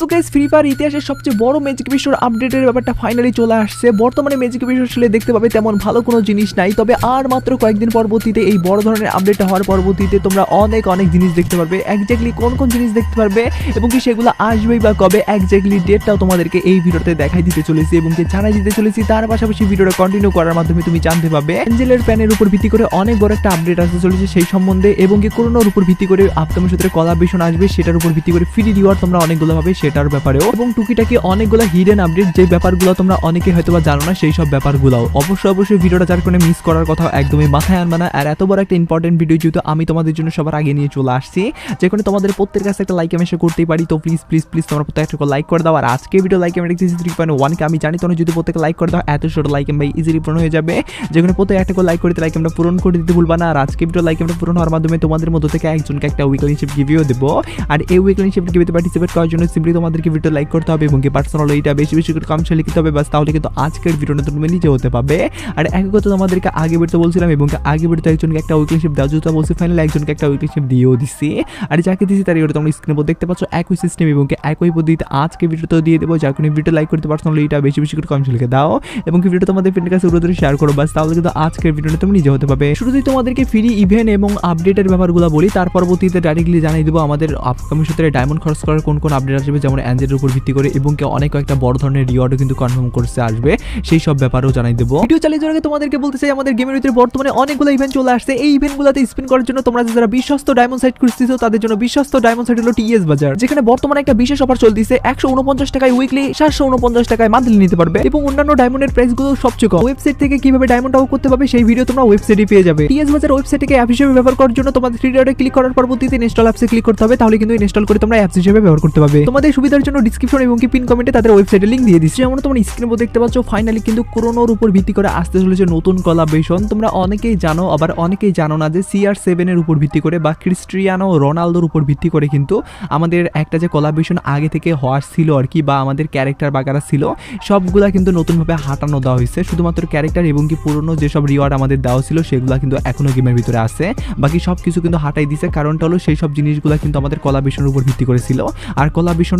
So guys free fire ইতিহাসের সবচেয়ে বড় ম্যাজিক আপডেটের ব্যাপারটা ফাইনালি চলে আসছে। বর্তমানে ম্যাজিক আসলে দেখতে পাবে তেমন ভালো কোনো জিনিস নাই, তবে আর মাত্র কয়েকদিন পরবর্তীতে এই বড় ধরনের আপডেটটা হওয়ার পরবর্তীতে তোমরা অনেক অনেক জিনিস দেখতে পারবে। একজাক্টলি কোন কোন জিনিস দেখতে পারবে এবং কি সেগুলো আসবেই বা কবে একজাক্টলি ডেটটাও তোমাদেরকে এই ভিডিওতে দেখাই দিতে চলেছি এবং কি জানাই দিতে চলেছি। তার পাশাপাশি ভিডিওটা কন্টিনিউ করার মাধ্যমে তুমি জানতে পারবে অ্যাঞ্জেলের প্যানের উপর ভিত্তি করে অনেক বড় একটা আপডেট আসতে চলেছে সেই সম্বন্ধে এবং কি করোনার উপর ভিত্তি করে আপকামিং সূত্রে কলাবেশন আসবে, সেটার উপর ভিত্তি করে ফ্রি রিওয়ার্ড তোমরা অনেকগুলো পাবে সেটার ব্যাপারেও এবং টুকিটাকি অনেকগুলো হিডেন আপডেট যে ব্যাপারগুলো তোমরা অনেকে হয়তো বা জানো না, সেই সব ব্যাপারগুলো অবশ্যই অবশ্যই ভিডিওটা যার কোনো মিস করার কথা একদমই মাথায় আনবে না। আর এত বড় একটা ইম্পর্টেন্ট ভিডিও যেহেতু আমি তোমাদের জন্য সবার আগে নিয়ে চলে আসছি যেখানে তোমাদের প্রত্যেকের কাছে একটা লাইক আমি শেয়ার করতেই পারি। তো প্লিজ প্লিজ প্লিজ তোমরা একটা লাইক করে দাও। আর আজকে ভিডিও লাইক আমি দেখতেছি থ্রি পয়েন্ট ওয়ানকে আমি জানি তোমরা যদি প্রত্যেকে লাইক করে দাও, এত ছোট লাইক ভাই ইজিলি পূরণ হয়ে যাবে। যেখানে প্রত্যেক একটা করে লাইক করতে লাইক আমরা পূরণ করে দিতে ভুলবা না। আর আজকে ভিডিও লাইক আমরা পূরণ হওয়ার মাধ্যমে তোমাদের মধ্যে থেকে একজনকে একটা উইকলি শিপ গিভিও দেবো। আর এই উইকলি শিপ গিভিতে পার্টিসিপেট করার জন্য সিম্পলি তোমাদেরকে ভিডিও লাইক করতে হবে এবং কি পার্সোনাল এইটা বেশি বেশি করে কম লিখতে হবে। বাস, তাহলে কিন্তু আজকের ভিডিওটা তুমি নিজে হতে পারবে। আর একই কথা তোমাদেরকে আগে বেরোতে বলছিলাম এবং আগে বেরোতে একজনকে একটা উইকলি শিপ দেওয়া যেহেতু বলছি ফাইনালি একজনকে একটা উইকলি শিপ দিয়েও দিচ্ছি আর যাকে দিচ্ছি তার এটা তোমরা স্ক্রিনে দেখতে পাচ্ছ, একই সিস্টেম এবং একই পদ্ধতিতে আজকে ভিডিওতে দিয়ে দেবো। যার কোনো ভিডিও লাইক করতে পার্সোনাল এইটা বেশি বেশি করে কম লিখে দাও এবং কি ভিডিও তোমাদের ফ্রেন্ডের কাছে উড়ে শেয়ার করো। বাস, তাহলে কিন্তু আজকের ভিডিওটা তুমি নিজে হতে পারবে। শুরুতেই তোমাদেরকে ফ্রি ইভেন্ট এবং আপডেটের ব্যাপারগুলো বলি, তার পরবর্তীতে ডাইরেক্টলি জানিয়ে দেবো আমাদের আপকামিং সূত্রে ডায়মন্ড খরচ করার কোন কোন আপডেট আসবে। যেমন অ্যাঞ্জেলের উপর ভিত্তি করে এবং কি অনেক একটা বড় ধরনের রিওয়ার্ডও কিন্তু কনফার্ম করছে, আসবে। সেই সব ব্যাপারেও জানাই দেবো। ভিডিও চালিয়ে যাওয়ার আগে তোমাদেরকে বলতে চাই, আমাদের গেমের ভিতরে বর্তমানে অনেকগুলো ইভেন্ট চলে আসছে। এই ইভেন্টগুলোতে স্পিন করার জন্য তোমরা যারা বিশ্বস্ত ডায়মন্ড সাইট খুঁজতেছো, তাদের জন্য বিশ্বস্ত ডায়মন্ড সাইট হলো টিএস বাজার যেখানে বর্তমানে একটা বিশেষ অফার চলতেছে। একশো উনপঞ্চাশ টাকায় উইকলি সাতশো উনপঞ্চাশ টাকায় মান্থলি নিতে পারবে এবং অন্যান্য ডায়মন্ডের প্রাইসগুলো সবচেয়ে কম। ওয়েবসাইট থেকে কীভাবে ডায়মন্ড আউট করতে পারবে, সেই ভিডিও তোমরা ওয়েবসাইটে পেয়ে যাবে। টিএস বাজার ওয়েবসাইট থেকে অ্যাপ হিসেবে ব্যবহার করার জন্য তোমাদের থ্রি ডটে ক্লিক করার পরবর্তীতে ইনস্টল অ্যাপসে ক্লিক করতে হবে। তাহলে কিন্তু ইনস্টল করে তোমরা অ্যাপস হিসেবে ব্যবহার করতে পারবে। তোমাদের সুবিধার জন্য ডিসক্রিপশন এবং কি পিন কমেন্টে তাদের ওয়েবসাইটের লিংক দিয়ে দিচ্ছি। যেমন তোমরা স্ক্রিনে দেখতে পাচ্ছ ফাইনালি কিন্তু করোনার উপর ভিত্তি করে আসতে চলেছে নতুন কলাবেশন তোমরা অনেকেই জানো, আবার অনেকেই জানো না যে সিআর সেভেনের উপর ভিত্তি করে বা ক্রিস্টিয়ানো রোনালদোর উপর ভিত্তি করে কিন্তু আমাদের একটা যে কলাবেশন আগে থেকে হওয়ার ছিল আর কি বা আমাদের ক্যারেক্টার বাগারা ছিল, সবগুলা কিন্তু নতুনভাবে হাঁটানো দেওয়া হয়েছে। শুধুমাত্র ক্যারেক্টার এবং কি পুরনো যেসব রিওয়ার্ড আমাদের দেওয়া ছিল, সেগুলো কিন্তু এখনও গেমের ভিতরে আছে। বাকি সব কিছু কিন্তু হাঁটাই দিছে। কারণটা হলো সেই সব জিনিসগুলো কিন্তু আমাদের কলাবেশনের উপর ভিত্তি করেছিল আর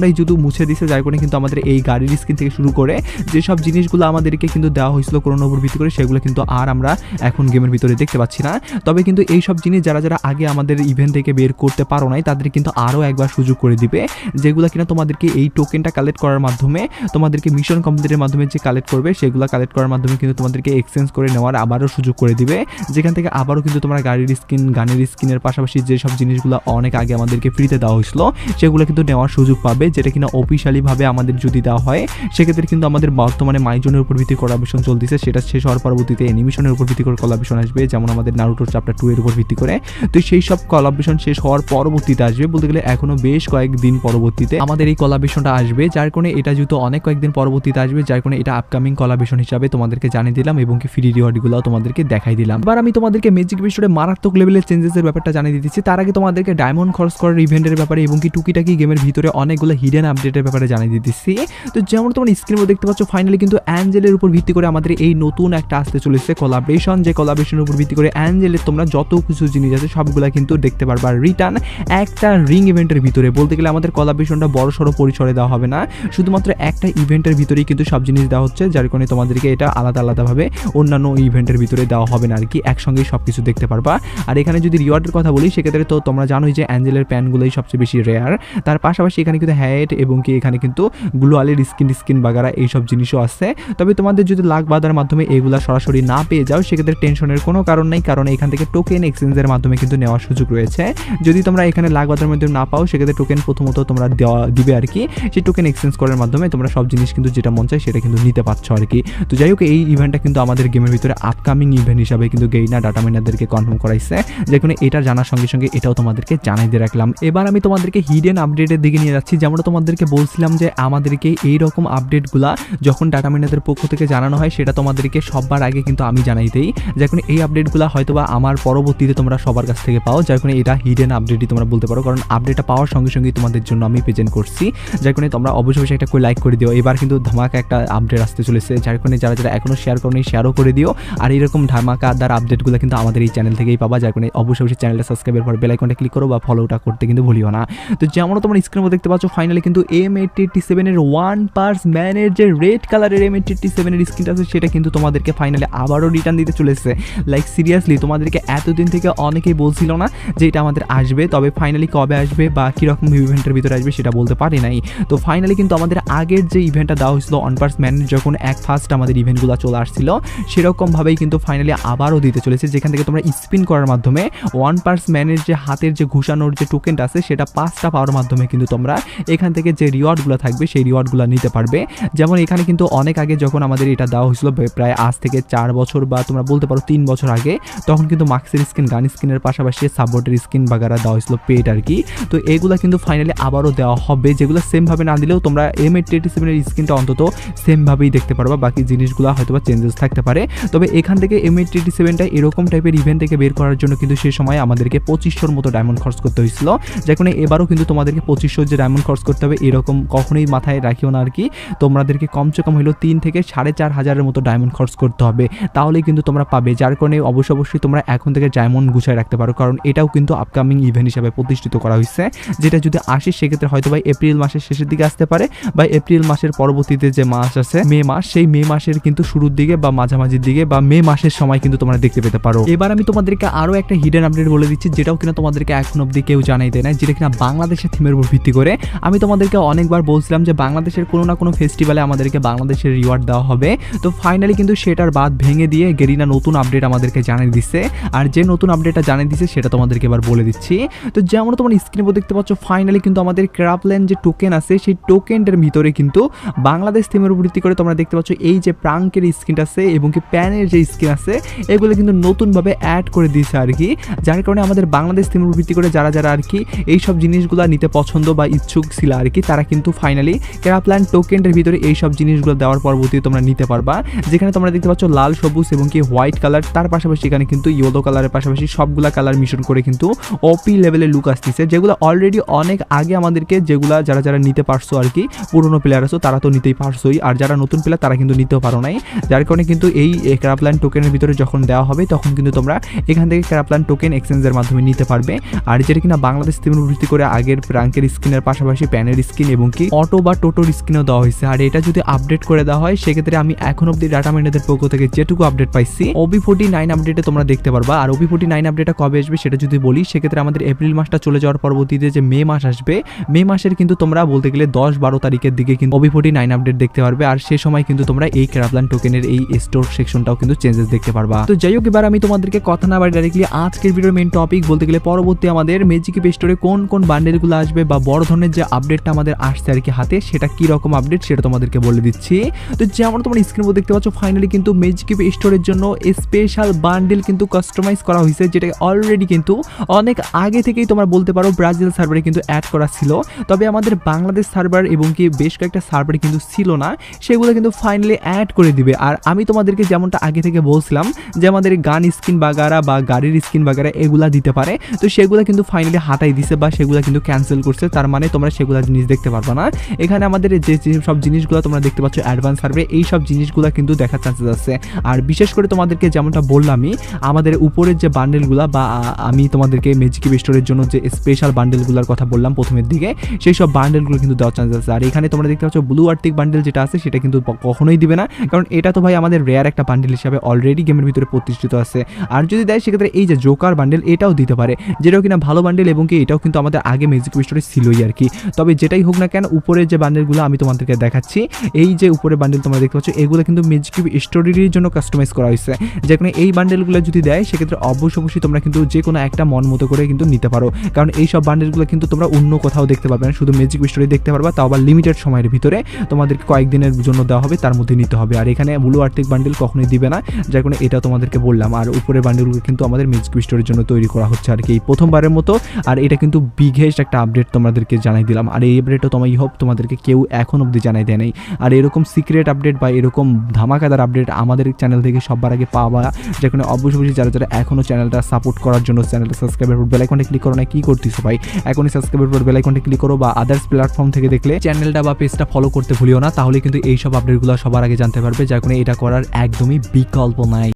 কলাবেশনটাই যদি মুছে দিছে, যার কারণে কিন্তু আমাদের এই গাড়ির স্ক্রিন থেকে শুরু করে যেসব জিনিসগুলো আমাদেরকে কিন্তু দেওয়া হয়েছিল করোনার উপর ভিত্তি করে, সেগুলো কিন্তু আর আমরা এখন গেমের ভিতরে দেখতে পাচ্ছি না। তবে কিন্তু এই সব জিনিস যারা যারা আগে আমাদের ইভেন্ট থেকে বের করতে পারো নাই, তাদের কিন্তু আরও একবার সুযোগ করে দিবে, যেগুলো কিনা তোমাদেরকে এই টোকেনটা কালেক্ট করার মাধ্যমে, তোমাদেরকে মিশন কমপ্লিটের মাধ্যমে যে কালেক্ট করবে, সেগুলো কালেক্ট করার মাধ্যমে কিন্তু তোমাদেরকে এক্সচেঞ্জ করে নেওয়ার আবারও সুযোগ করে দিবে। যেখান থেকে আবারও কিন্তু তোমরা গাড়ির স্কিন গানের স্কিনের পাশাপাশি যেসব জিনিসগুলো অনেক আগে আমাদেরকে ফ্রিতে দেওয়া হয়েছিল, সেগুলো কিন্তু নেওয়ার সুযোগ পাবে। যেটা কিনা অফিসিয়ালিভাবে আমাদের যদি দেওয়া হয়, সেক্ষেত্রে কিন্তু আমাদের বর্তমানে মাইজনের উপর ভিত্তি কলাভিশন চলতেছে। সেটা শেষ হওয়ার পরবর্তীতে অ্যানিমেশনের উপর ভিত্তি করে কলাভিশন আসবে, যেমন আমাদের নারুটোর চ্যাপ্টার টু এর উপর ভিত্তি করে। তো সেই সব কলাভিশন শেষ হওয়ার পরবর্তীতে আসবে বলতে গেলে এখনও বেশ কয়েকদিন পরবর্তীতে আমাদের এই কলাভিশনটা আসবে, যার কারণে এটা যেহেতু অনেক কয়েকদিন পরবর্তীতে আসবে, যার কারণে এটা আপকামিং কলাভিশন হিসাবে তোমাদেরকে জানিয়ে দিলাম এবং কি ফ্রি রিওয়ার্ডগুলো তোমাদেরকে দেখাই দিলাম। এবার আমি তোমাদেরকে ম্যাজিক বিষয়ে মারাত্মক লেভেলের চেঞ্জেসের ব্যাপারটা জানিয়ে দিচ্ছি তার আগে তোমাদেরকে ডায়মন্ড খরচ করার ইভেন্টের ব্যাপারে এবং কি টুকিটাকি গেমের ভিতরে অনেকগুলো হিডেন আপডেটের ব্যাপারে জানিয়ে দিতেছি। তো যেমন তোমার স্ক্রিনে দেখতে পাচ্ছ ফাইনালি কিন্তু অ্যাঞ্জেলের উপর ভিত্তি করে আমাদের এই নতুন একটা আসতে চলেছে কলাবরেশন যে কলাবরেশনের উপর ভিত্তি করে অ্যাঞ্জেলের তোমরা যত কিছু জিনিস আছে সবগুলো কিন্তু দেখতে পারবা। রিটার্ন একটা রিং ইভেন্টের ভিতরে। বলতে গেলে আমাদের কলাবরেশনটা বড় সড়ো পরিসরে দেওয়া হবে না। শুধুমাত্র একটা ইভেন্টের ভিতরেই কিন্তু সব জিনিস দেওয়া হচ্ছে, যার কারণে তোমাদেরকে এটা আলাদা আলাদাভাবে অন্যান্য ইভেন্টের ভিতরে দেওয়া হবে না আর কি। একসঙ্গেই সব কিছু দেখতে পারবা। আর এখানে যদি রিওয়ার্ডের কথা বলি, সেক্ষেত্রে তো তোমরা জানোই যে অ্যাঞ্জেলের প্যানগুলোই সবচেয়ে বেশি রেয়ার তার পাশাপাশি এখানে কিন্তু হ্যাট এবং কি এখানে কিন্তু গ্লোয়ালের স্কিন স্কিন বাগারা এইসব জিনিসও আছে। তবে তোমাদের যদি লাখ বাদার মাধ্যমে এগুলো সরাসরি না পেয়ে যাও, সেক্ষেত্রে টেনশনের কোনো কারণ নেই, কারণ এখান থেকে টোকেন এক্সচেঞ্জের মাধ্যমে কিন্তু নেওয়ার সুযোগ রয়েছে। যদি তোমরা এখানে লাখ বাদার মাধ্যমে না পাও, সেক্ষেত্রে টোকেন প্রথমত তোমরা দেওয়া, দিবে আর কি। সেই টোকেন এক্সচেঞ্জ করার মাধ্যমে তোমরা সব জিনিস কিন্তু যেটা মন চায় সেটা কিন্তু নিতে পারছ আর কি। তো যাই হোক, এই ইভেন্টটা কিন্তু আমাদের গেমের ভিতরে আপকামিং ইভেন্ট হিসাবে কিন্তু গেইনা ডাটা মাইনারদেরকে কনফার্ম করাইছে। যেখানে এটা জানার সঙ্গে সঙ্গে এটাও তোমাদেরকে জানাই দিয়ে রাখলাম। এবার আমি তোমাদেরকে হিডেন আপডেটের দিকে নিয়ে যাচ্ছি। যেমন তোমাদেরকে বলছিলাম যে আমাদেরকে এই রকম আপডেটগুলা যখন ডাটা মাইনারদের পক্ষ থেকে জানানো হয়, সেটা তোমাদেরকে সবার আগে কিন্তু আমি জানাই দিই। যখন এই আপডেটগুলো হয়তোবা আমার পরবর্তীতে তোমরা সবার কাছ থেকে পাও। কারণে এটা হিডেন আপডেটই তোমরা বলতে পারো, কারণ আপডেটটা পাওয়ার সঙ্গে সঙ্গেই তোমাদের জন্য আমি প্রেজেন্ট করছি। যার কারণে তোমরা অবশ্যই একটা করে লাইক করে দিও। এবার কিন্তু ধামাকা একটা আপডেট আসতে চলেছে, যার কারণে যারা যারা এখনও শেয়ার করনি শেয়ারও করে দিও। আর এরকম ধামাকাদার আপডেটগুলো কিন্তু আমাদের এই চ্যানেল থেকেই পাবা, যার কারণে অবশ্যই অবশ্যই চ্যানেলটা সাবস্ক্রাইবের পর বেলাইকনটা ক্লিক করো বা ফলোটা করতে কিন্তু ভুলিও না। তো যেমন তোমরা স্ক্রিনে দেখতে পাচ্ছ ফাইনাল ফাইনালি কিন্তু এম এইটটি সেভেনের ওয়ান পার্স ম্যানের যে রেড কালারের এম এইটটি সেভেনের স্ক্রিনটা আছে, সেটা কিন্তু তোমাদেরকে ফাইনালি আবারও রিটার্ন দিতে চলেছে। লাইক সিরিয়াসলি তোমাদেরকে এতদিন থেকে অনেকেই বলছিল না যে এটা আমাদের আসবে, তবে ফাইনালি কবে আসবে বা কীরকম ইভেন্টের ভিতরে আসবে সেটা বলতে পারি নাই। তো ফাইনালি কিন্তু আমাদের আগের যে ইভেন্টটা দেওয়া হয়েছিল ওয়ান পার্স ম্যানের যখন এক ফার্স্ট আমাদের ইভেন্টগুলো চলে আসছিল, সেরকমভাবেই কিন্তু ফাইনালি আবারও দিতে চলেছে, যেখান থেকে তোমরা স্পিন করার মাধ্যমে ওয়ান পার্স ম্যানের যে হাতের যে ঘুষানোর যে টোকেনটা আছে, সেটা পাঁচটা পাওয়ার মাধ্যমে কিন্তু তোমরা এখান থেকে যে রিওয়ার্ডগুলো থাকবে, সেই রিওয়ার্ডগুলো নিতে পারবে। যেমন এখানে কিন্তু অনেক আগে যখন আমাদের এটা দেওয়া হয়েছিল প্রায় আজ থেকে চার বছর বা তোমরা বলতে পারো তিন বছর আগে, তখন কিন্তু মাক্সের স্কিন গান স্কিনের পাশাপাশি সাপোর্টের স্কিন বাগারা দেওয়া হয়েছিল পেড আর কি। তো এগুলো কিন্তু ফাইনালি আবারও দেওয়া হবে, যেগুলো সেমভাবে না দিলেও তোমরা এম এইট এইটি সেভেনের স্কিনটা অন্তত সেমভাবেই দেখতে পারবা, বাকি জিনিসগুলো হয়তো বা চেঞ্জেস থাকতে পারে। তবে এখান থেকে এম এইট এইটি সেভেনটা এরকম টাইপের ইভেন্ট থেকে বের করার জন্য কিন্তু সেই সময় আমাদেরকে পঁচিশশোর মতো ডায়মন্ড খরচ করতে হয়েছিল। যে কারণে এবারও কিন্তু তোমাদেরকে পঁচিশশো যে ডায়মন্ড খরচ করতে হবে, এরকম কখনোই মাথায় রাখিও না আর কি তোমাদেরকে কমসে কম হলেও তিন থেকে সাড়ে চার হাজারের মতো ডায়মন্ড খরচ করতে হবে। তাহলেই কিন্তু তোমরা পাবে, যার কারণে অবশ্যই অবশ্যই তোমরা এখন থেকে ডায়মন্ড গুছায় রাখতে পারো, কারণ এটাও কিন্তু আপকামিং ইভেন্ট হিসাবে প্রতিষ্ঠিত করা হয়েছে। যেটা যদি আসে, সেক্ষেত্রে হয়তো বা এপ্রিল মাসের শেষের দিকে আসতে পারে, বা এপ্রিল মাসের পরবর্তীতে যে মাস আছে, মে মাস, সেই মে মাসের কিন্তু শুরুর দিকে বা মাঝামাঝির দিকে বা মে মাসের সময় কিন্তু তোমরা দেখতে পেতে পারো। এবার আমি তোমাদেরকে আরও একটা হিডেন আপডেট বলে দিচ্ছি, যেটাও কিনা তোমাদেরকে এখন অব্দি কেউ জানাই দেয় না যেটা কিনা বাংলাদেশের থিমের উপর ভিত্তি করে। আমি তোমাদেরকে অনেকবার বলছিলাম যে বাংলাদেশের কোনো না কোনো ফেস্টিভ্যালে আমাদেরকে বাংলাদেশের রিওয়ার্ড দেওয়া হবে। তো ফাইনালি কিন্তু সেটার বাদ ভেঙে দিয়ে গেরিনা নতুন আপডেট আমাদেরকে জানিয়ে দিচ্ছে আর যে নতুন আপডেটটা জানিয়ে দিচ্ছে সেটা তোমাদেরকে এবার বলে দিচ্ছি। তো যেমন তোমার স্ক্রিনের উপর দেখতে পাচ্ছ ফাইনালি কিন্তু আমাদের ক্রাপল্যান্ড যে টোকেন আছে, সেই টোকেনটার ভিতরে কিন্তু বাংলাদেশ থিমের উপর ভিত্তি করে তোমরা দেখতে পাচ্ছ, এই যে প্রাঙ্কের স্ক্রিন আছে এবং কি প্যানের যে স্ক্রিন আছে, এগুলো কিন্তু নতুনভাবে অ্যাড করে দিয়েছে আর কি। যার কারণে আমাদের বাংলাদেশ থিমের উপর ভিত্তি করে যারা যারা আর কি এইসব জিনিসগুলো নিতে পছন্দ বা ইচ্ছুক ছিল আর কি, তারা কিন্তু ফাইনালি ক্রাপল্যান্ড টোকেনটার ভিতরে এই সব জিনিসগুলো দেওয়ার পরবর্তীতে তোমরা নিতে পারবা। যেখানে তোমরা দেখতে পাচ্ছ লাল, সবুজ এবং কি হোয়াইট কালার তার পাশাপাশি এখানে কিন্তু ইয়েলো কালারের পাশাপাশি সবগুলা কালার মিশন করে কিন্তু ওপি লেভেলের লুক আসতেছে, যেগুলো অলরেডি অনেক আগে আমাদেরকে যেগুলা যারা যারা নিতে পারছ আর কি, পুরোনো প্লেয়ার আছো, তারা তো নিতেই পারছোই। আর যারা নতুন প্লেয়ার তারা কিন্তু নিতেও পারো নাই। যার কারণে কিন্তু এই ক্রাপল্যান্ড টোকেনের ভিতরে যখন দেওয়া হবে, তখন কিন্তু তোমরা এখান থেকে ক্রাপল্যান্ড টোকেন এক্সচেঞ্জের মাধ্যমে নিতে পারবে। আর যেটা কিনা বাংলাদেশ থিমের ভিত্তি করে আগের প্রাঙ্কের স্কিনের পাশাপাশি প্যানের স্কিন এবং কি অটো বা টোটোর স্কিনও দেওয়া হয়েছে। আর এটা যদি আপডেট করে দেওয়া হয়, সেক্ষেত্রে আমি এখন অব্দি ডাটা মাইনারদের পক্ষ থেকে যেটুকু আপডেট পাইছি ওবি ফোর্টি নাইন আপডেটে তোমরা দেখতে পারবা। আর ওবি ফোর্টি নাইন আপডেটটা কবে আসবে সেটা যদি বলি, সেক্ষেত্রে আমাদের এপ্রিল মাসটা চলে যাওয়ার পরবর্তীতে যে মে মাস আসবে, মে মাসের কিন্তু তোমরা বলতে গেলে দশ বারো তারিখের দিকে কিন্তু ওবি ফোর্টি নাইন আপডেট দেখতে পারবে। আর সে সময় কিন্তু তোমরা এই ক্রাবলান টোকেনের এই স্টোর সেকশনটাও কিন্তু চেঞ্জেস দেখতে পারবা। তো যাই হোক, এবার আমি তোমাদেরকে কথা না বাড়ি ডাইরেক্টলি আজকের ভিডিওর মেন টপিক বলতে গেলে পরবর্তী আমাদের ম্যাজিক স্টোরে কোন কোন বান্ডেলগুলো আসবে বা বড় ধরনের যে আপডেটটা আমাদের আসছে আর কি হাতে, সেটা কি রকম আপডেট সেটা তোমাদেরকে বলে দিচ্ছি। তো যেমন তোমরা স্ক্রিন উপর দেখতে পাচ্ছ ফাইনালি কিন্তু ম্যাজিক স্টোরের জন্য স্পেশাল বান্ডেল কিন্তু কাস্টমাইজ করা হয়েছে, যেটা অলরেডি কিন্তু অনেক আগে থেকেই তোমরা বলতে পারো ব্রাজিল সার্ভারে কিন্তু অ্যাড করা ছিল। তবে আমাদের বাংলাদেশ সার্ভার এবং কি বেশ কয়েকটা সার্ভারে কিন্তু ছিল না, সেগুলো কিন্তু ফাইনালি অ্যাড করে দিবে। আর আমি তোমাদেরকে যেমনটা আগে থেকে বলছিলাম, যে আমাদের গান স্কিন বাগারা বা গাড়ির স্কিন বাগারা এগুলা দিতে পারে, তো সেগুলো কিন্তু ফাইনালি হাতাই দিছে বা সেগুলো কিন্তু ক্যান্সেল করছে, তার মানে তোমরা সেগুলো জিনিস দেখতে পারবে না। এখানে আমাদের যে সব জিনিসগুলো তোমরা দেখতে পাচ্ছ অ্যাডভান্স সার্ভে এই সব জিনিসগুলো কিন্তু দেখার চান্সেস আছে। আর বিশেষ করে তোমাদেরকে যেমনটা বললামই আমাদের উপরের যে বান্ডেলগুলো বা আমি তোমাদেরকে ম্যাজিক স্টোরের জন্য যে স্পেশাল বান্ডেলগুলোর কথা বললাম প্রথমের দিকে, সেই সব বান্ডেলগুলো কিন্তু দেওয়ার চান্সেস আছে। আর এখানে তোমরা দেখতে পাচ্ছ ব্লু আর্টিক বান্ডেল যেটা আছে, সেটা কিন্তু কখনোই দিবে না। কারণ এটা তো ভাই আমাদের রেয়ার একটা বান্ডেল হিসাবে অলরেডি গেমের ভিতরে প্রতিষ্ঠিত আছে। আর যদি দেয়, সেক্ষেত্রে এই যে জোকার বান্ডেল এটাও দিতে পারে। যেটাও কিনা ভালো বান্ডেল এবং কি, এটাও কিন্তু আমাদের আগে ম্যাজিক স্টোরে ছিলই আর কি। তবে যেটাই হোক না কেন, উপরের যে বান্ডেলগুলো আমি তোমাদেরকে দেখাচ্ছি, এই যে উপরে বান্ডেল তোমরা দেখতে পাচ্ছ, এগুলো কিন্তু ম্যাজিক স্টোরির জন্য কাস্টমাইজ করা হয়েছে। যেখানে এই বান্ডেলগুলো যদি দেয়, সেক্ষেত্রে অবশ্য অবশ্যই তোমরা কিন্তু যে কোনো একটা মন মতো করে কিন্তু নিতে পারো। কারণ এই সব বান্ডেলগুলো কিন্তু তোমরা অন্য কোথাও দেখতে পারবে না, শুধু ম্যাজিক স্টোরি দেখতে পারবা, তাও আবার লিমিটেড সময়ের ভিতরে তোমাদেরকে কয়েকদিনের জন্য দেওয়া হবে, তার মধ্যে নিতে হবে। আর এখানে ব্লু আর্থিক বান্ডেল কখনোই দিবে না, যার কারণে এটা তোমাদেরকে বললাম। আর উপরের বান্ডেলগুলো কিন্তু আমাদের ম্যাজিক স্টোরের জন্য তৈরি করা হচ্ছে আর কি, এই প্রথমবারের মতো। আর এটা কিন্তু বিঘেস্ট একটা আপডেট তোমাদেরকে জানাই দিলাম। আর এই আপডেটও তোমার হোপ তোমাদেরকে কেউ এখন অবধি জানাই দেয় নাই। আর এরকম সিক্রেট আপডেট বা এরকম ধামাকাদার আপডেট আমাদের চ্যানেল থেকে সবার আগে পাওয়া যেখানে অবশ্যই অবশ্যই যারা যারা এখনও চ্যানেলটা সাপোর্ট করার জন্য চ্যানেলটা সাবস্ক্রাইবের উপর বেলাইকনটা ক্লিক করো না কি করতেছো ভাই? এখনই সাবস্ক্রাইবের উপর বেলাইকনটা ক্লিক করো বা আদার্স প্ল্যাটফর্ম থেকে দেখলে চ্যানেলটা বা পেজটা ফলো করতে ভুলিও না, তাহলে কিন্তু এই সব আপডেটগুলো সবার আগে জানতে পারবে কারণে এটা করার একদমই বিকল্প নাই।